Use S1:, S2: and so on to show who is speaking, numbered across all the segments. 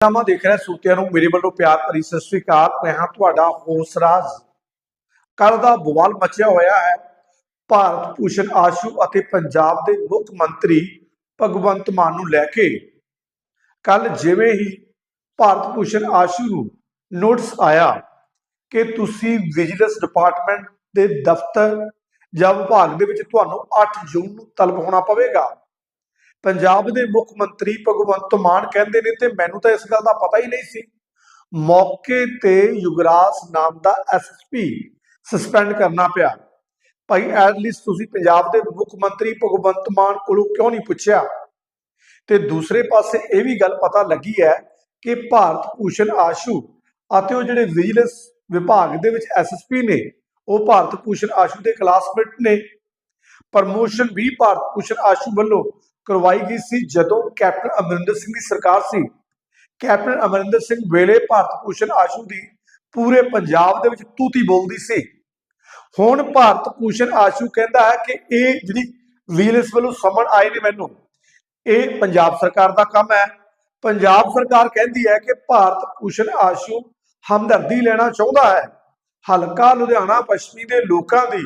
S1: ਨਾਮਾ ਦੇਖ ਰਿਹਾ ਸੂਤਿਆਂ ਨੂੰ, ਮੇਰੇ ਵੱਲੋਂ ਪਿਆਰ ਭਰੀ ਸਤਿ ਸ੍ਰੀ ਅਕਾਲ। ਮੈਂ ਹਾਂ ਤੁਹਾਡਾ ਹੋਸਰਾਜ ਕੱਲ ਦਾ ਬਵਾਲ ਮਚਿਆ ਹੋਇਆ ਹੈ। ਭਾਰਤ ਭੂਸ਼ਣ ਆਸ਼ੂ ਅਤੇ ਪੰਜਾਬ ਦੇ ਮੁੱਖ ਮੰਤਰੀ ਭਗਵੰਤ ਮਾਨ ਨੂੰ ਲੈ ਕੇ ਕੱਲ ਜਿਵੇਂ ਹੀ ਭਾਰਤ ਭੂਸ਼ਣ ਆਸ਼ੂ ਨੂੰ ਨੋਟਿਸ ਆਇਆ ਕਿ ਤੁਸੀਂ ਵਿਜੀਲੈਂਸ ਡਿਪਾਰਟਮੈਂਟ ਦੇ ਦਫ਼ਤਰ ਜਾਂ ਵਿਭਾਗ ਦੇ ਵਿੱਚ ਤੁਹਾਨੂੰ 8 ਜੂਨ ਨੂੰ ਤਲਬ ਹੋਣਾ ਪਵੇਗਾ ਪੰਜਾਬ ਦੇ ਮੁੱਖ ਮੰਤਰੀ ਭਗਵੰਤ ਮਾਨ ਕਹਿੰਦੇ ਨੇ ਤੇ ਮੈਨੂੰ ਤਾਂ ਇਸ ਗੱਲ ਦਾ ਪਤਾ ਹੀ ਨਹੀਂ ਸੀ। ਮੌਕੇ ਤੇ ਯੁਵਰਾਜ ਨਾਮ ਦਾ ਐਸਐਸਪੀ ਸਸਪੈਂਡ ਕਰਨਾ ਪਿਆ। ਭਾਈ ਐਟਲੀਸਟ ਤੁਸੀਂ ਪੰਜਾਬ ਦੇ ਮੁੱਖ ਮੰਤਰੀ ਭਗਵੰਤ ਮਾਨ ਕੋਲੋਂ ਕਿਉਂ ਨਹੀਂ ਪੁੱਛਿਆ? ਤੇ ਦੂਸਰੇ ਪਾਸੇ ਇਹ ਵੀ ਗੱਲ ਪਤਾ ਲੱਗੀ ਹੈ ਕਿ ਭਾਰਤ ਭੂਸ਼ਣ ਆਸ਼ੂ ਅਤੇ ਉਹ ਜਿਹੜੇ ਵਿਜੀਲੈਂਸ ਵਿਭਾਗ ਦੇ ਵਿੱਚ ਐਸਐਸਪੀ ਨੇ ਉਹ ਭਾਰਤ ਭੂਸ਼ਣ ਆਸ਼ੂ ਦੇ ਕਲਾਸਮੇਟ ਨੇ। ਪ੍ਰਮੋਸ਼ਨ ਵੀ ਭਾਰਤ ਭੂਸ਼ਣ ਆਸ਼ੂ ਵੱਲੋਂ ਕਰਵਾਈ ਗਈ ਸੀ ਜਦੋਂ ਕੈਪਟਨ ਅਮਰਿੰਦਰ ਸਿੰਘ ਦੀ ਸਰਕਾਰ ਸੀ। ਕੈਪਟਨ ਅਮਰਿੰਦਰ ਸਿੰਘ ਵੇਲੇ ਭਾਰਤ ਭੂਸ਼ਣ ਆਸ਼ੂ ਦੀ ਪੂਰੇ ਪੰਜਾਬ ਦੇ ਵਿੱਚ ਤੂਤੀ ਬੋਲਦੀ ਸੀ। ਹੁਣ ਭਾਰਤ ਭੂਸ਼ਣ ਆਸ਼ੂ ਕਹਿੰਦਾ ਹੈ ਕਿ ਇਹ ਜਿਹੜੀ ਵਿਜੀਲੈਂਸ ਵੱਲੋਂ ਸਮਨ ਆਏ ਨੇ ਮੈਨੂੰ। ਇਹ ਪੰਜਾਬ ਸਰਕਾਰ ਦਾ ਕੰਮ ਹੈ। ਪੰਜਾਬ ਸਰਕਾਰ ਕਹਿੰਦੀ ਹੈ ਕਿ ਭਾਰਤ ਭੂਸ਼ਣ ਆਸ਼ੂ ਹਮਦਰਦੀ ਲੈਣਾ ਚਾਹੁੰਦਾ ਹੈ। ਹਲਕਾ ਲੁਧਿਆਣਾ ਪੱਛਮੀ ਦੇ ਲੋਕਾਂ ਦੀ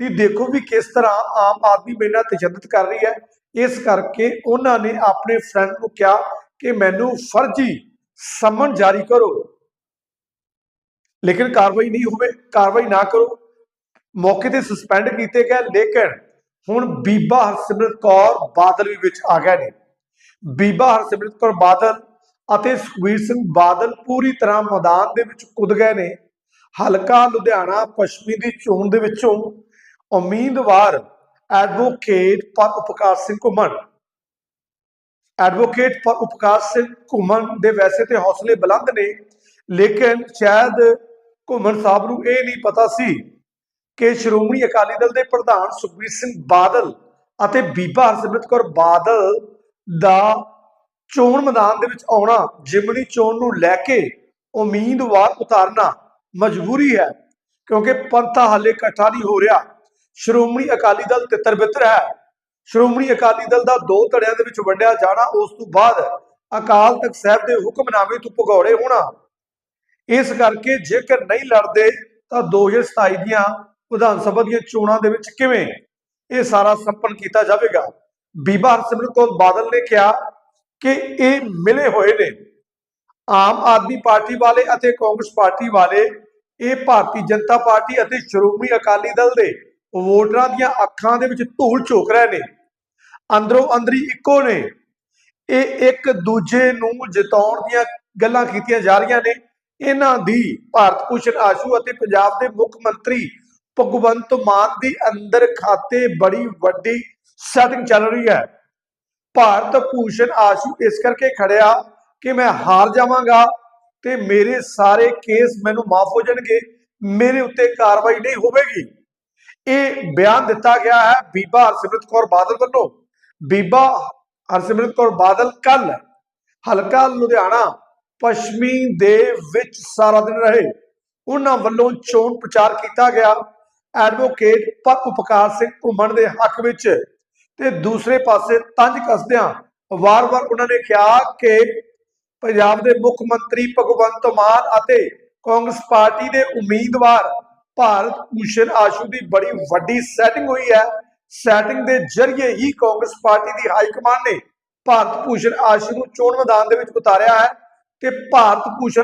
S1: ਵੀ ਦੇਖੋ ਵੀ ਕਿਸ ਤਰ੍ਹਾਂ ਆਮ ਆਦਮੀ ਮੇਰੇ ਨਾਲ ਤਸ਼ੱਦਦ ਕਰ ਰਹੀ ਹੈ। ਇਸ ਕਰਕੇ ਉਹਨਾਂ ਨੇ ਆਪਣੇ ਫਰੈਂਡ ਨੂੰ ਕਿਹਾ ਕਿ ਮੈਨੂੰ ਫਰਜ਼ੀ ਸਮਨ ਜਾਰੀ ਕਰੋ। ਲੇਕਿਨ ਕਾਰਵਾਈ ਨਹੀਂ ਹੋਵੇ, ਕਾਰਵਾਈ ਨਾ ਕਰੋ। ਮੌਕੇ ਤੇ ਸਸਪੈਂਡ ਕੀਤੇ ਗਏ, ਲੇਕਿਨ ਹੁਣ ਬੀਬਾ ਹਰਸਿਮਰਤ ਕੌਰ ਬਾਦਲ ਵੀ ਵਿੱਚ ਆ ਗਏ ਨੇ। ਬੀਬਾ ਹਰਸਿਮਰਤ ਕੌਰ ਬਾਦਲ ਅਤੇ ਸੁਖਬੀਰ ਸਿੰਘ ਬਾਦਲ ਪੂਰੀ ਤਰ੍ਹਾਂ ਮੈਦਾਨ ਦੇ ਵਿੱਚ ਕੁੱਦ ਗਏ ਨੇ। ਹਲਕਾ ਲੁਧਿਆਣਾ, ਪੱਛਮੀ ਦੀ ਚੋਣ ਦੇ ਵਿੱਚੋਂ ਉਮੀਦਵਾਰ ਐਡਵੋਕੇਟ ਪਰ ਉਪਕਾਰ ਸਿੰਘ ਘੁੰਮਣ ਐਡਵੋਕੇਟ ਪਰ ਉਪਕਾਰ ਸਿੰਘ ਘੁੰਮਣ ਦੇ ਵੈਸੇ ਤੇ ਹੌਸਲੇ ਬੁਲੰਦ ਨੇ, ਲੇਕਿਨ ਸ਼ਾਇਦ ਘੁੰਮਣ ਸਾਹਿਬ ਨੂੰ ਇਹ ਨਹੀਂ ਪਤਾ ਸੀ ਕਿ ਸ਼੍ਰੋਮਣੀ ਅਕਾਲੀ ਦਲ ਦੇ ਪ੍ਰਧਾਨ ਸੁਖਬੀਰ ਸਿੰਘ ਬਾਦਲ ਅਤੇ ਬੀਬਾ ਹਰਸਿਮਰਤ ਕੌਰ ਬਾਦਲ ਦਾ ਚੋਣ ਮੈਦਾਨ ਦੇ ਵਿੱਚ ਆਉਣਾ ਜਿਮਣੀ ਚੋਣ ਨੂੰ ਲੈ ਕੇ ਉਮੀਦਵਾਰ ਉਤਾਰਨਾ ਮਜਬੂਰੀ ਹੈ, ਕਿਉਂਕਿ ਪੰਥਾ ਹਾਲੇ ਇਕੱਠਾ ਨਹੀਂ ਹੋ ਰਿਹਾ। ਸ਼੍ਰੋਮਣੀ ਅਕਾਲੀ ਦਲ ਤਿੱਤਰ ਬਿੱਤਰ ਹੈ। ਸ਼੍ਰੋਮਣੀ ਅਕਾਲੀ ਦਲ ਦਾ ਦੋ ਧੜਿਆਂ ਦੇ ਵਿੱਚ ਵੰਡਿਆ ਜਾਣਾ, ਉਸ ਤੋਂ ਬਾਅਦ ਅਕਾਲ ਤਖਤ ਸਾਹਿਬ ਦੇ ਹੁਕਮਨਾਮੇ ਤੋਂ ਭਗੌੜੇ ਹੋਣਾ। ਇਸ ਕਰਕੇ ਜੇਕਰ ਨਹੀਂ ਲੜਦੇ, ਤਾਂ 2027 ਦੀਆਂ ਵਿਧਾਨ ਸਭਾ ਦੀਆਂ ਚੋਣਾਂ ਦੇ ਵਿੱਚ ਕਿਵੇਂ ਇਹ ਸਾਰਾ ਸੰਪਨ ਕੀਤਾ ਜਾਵੇਗਾ? ਬੀਬਾ ਹਰਸਿਮਰਤ ਕੌਰ ਬਾਦਲ ਨੇ ਕਿਹਾ ਕਿ ਇਹ ਮਿਲੇ ਹੋਏ ਨੇ। ਆਮ ਆਦਮੀ ਪਾਰਟੀ ਵਾਲੇ ਅਤੇ ਕਾਂਗਰਸ ਪਾਰਟੀ ਵਾਲੇ, ਇਹ ਭਾਰਤੀ ਜਨਤਾ ਪਾਰਟੀ ਅਤੇ ਸ਼੍ਰੋਮਣੀ ਅਕਾਲੀ ਦਲ ਦੇ ਵੋਟਰਾਂ ਦੀਆਂ ਅੱਖਾਂ ਦੇ ਵਿੱਚ ਧੂਲ ਝੋਕ ਰਹੇ ਨੇ। ਅੰਦਰੋਂ ਅੰਦਰੀ ਇੱਕੋ ਨੇ। ਇਹ ਇੱਕ ਦੂਜੇ ਨੂੰ ਜਿਤਾਉਣ ਦੀਆਂ ਗੱਲਾਂ ਕੀਤੀਆਂ ਜਾ ਰਹੀਆਂ ਨੇ। ਇਹਨਾਂ ਦੀ ਭਾਰਤ ਭੂਸ਼ਣ ਆਸ਼ੂ ਅਤੇ ਪੰਜਾਬ ਦੇ ਮੁੱਖ ਮੰਤਰੀ ਭਗਵੰਤ ਮਾਨ ਦੀ ਅੰਦਰ ਖਾਤੇ ਬੜੀ ਵੱਡੀ ਸੈਟਿੰਗ ਚੱਲ ਰਹੀ ਹੈ। ਭਾਰਤ ਭੂਸ਼ਣ ਆਸ਼ੂ ਇਸ ਕਰਕੇ ਖੜਿਆ ਕਿ ਮੈਂ ਹਾਰ ਜਾਵਾਂਗਾ ਤੇ ਮੇਰੇ ਸਾਰੇ ਕੇਸ ਮੈਨੂੰ ਮਾਫ ਹੋ ਜਾਣਗੇ। ਮੇਰੇ ਉੱਤੇ ਕਾਰਵਾਈ ਨਹੀਂ ਹੋਵੇਗੀ। ਇਹ ਬਿਆਨ ਦਿੱਤਾ ਗਿਆ ਹੈ ਬੀਬਾ ਹਰਸਿਮਰਤ ਕੌਰ ਬਾਦਲ ਵੱਲੋਂ। ਬੀਬਾ ਹਰਸਿਮਰਤ ਕੌਰ ਬਾਦਲ ਕੱਲ ਹਲਕਾ ਲੁਧਿਆਣਾ ਪੱਛਮੀ ਦੇ ਵਿੱਚ ਸਾਰਾ ਦਿਨ ਰਹੇ। ਉਹਨਾਂ ਵੱਲੋਂ ਚੋਣ ਪ੍ਰਚਾਰ ਕੀਤਾ ਗਿਆ। ਐਡਵੋਕੇਟ ਪਰ ਉਪਕਾਰ ਸਿੰਘ ਘੁੰਮਣ ਦੇ ਹੱਕ ਵਿੱਚ ਤੇ ਦੂਸਰੇ ਪਾਸੇ ਤੰਜ ਕੱਸਦਿਆਂ ਵਾਰ-ਵਾਰ ਉਹਨਾਂ ਨੇ ਕਿਹਾ ਕਿ ਪੰਜਾਬ ਦੇ ਮੁੱਖ ਮੰਤਰੀ ਭਗਵੰਤ ਮਾਨ ਅਤੇ ਕਾਂਗਰਸ ਪਾਰਟੀ ਦੇ ਉਮੀਦਵਾਰ ਭਾਰਤ ਭੂਸ਼ਣ ਆਸ਼ੂ ਦੀ ਬੜੀ ਵੱਡੀ ਸੈਟਿੰਗ ਹੋਈ ਹੈ। ਸੈਟਿੰਗ ਦੇ ਜ਼ਰੀਏ ਹੀ ਕਾਂਗਰਸ ਪਾਰਟੀ ਦੀ ਹਾਈ ਕਮਾਂਡ ਨੇ ਭਾਰਤ ਭੂਸ਼ਣ ਆਸ਼ੂ ਨੂੰ ਚੋਣ ਮੈਦਾਨ ਦੇ ਵਿੱਚ ਉਤਾਰਿਆ ਹੈ ਤੇ ਭਾਰਤ ਭੂਸ਼ਣ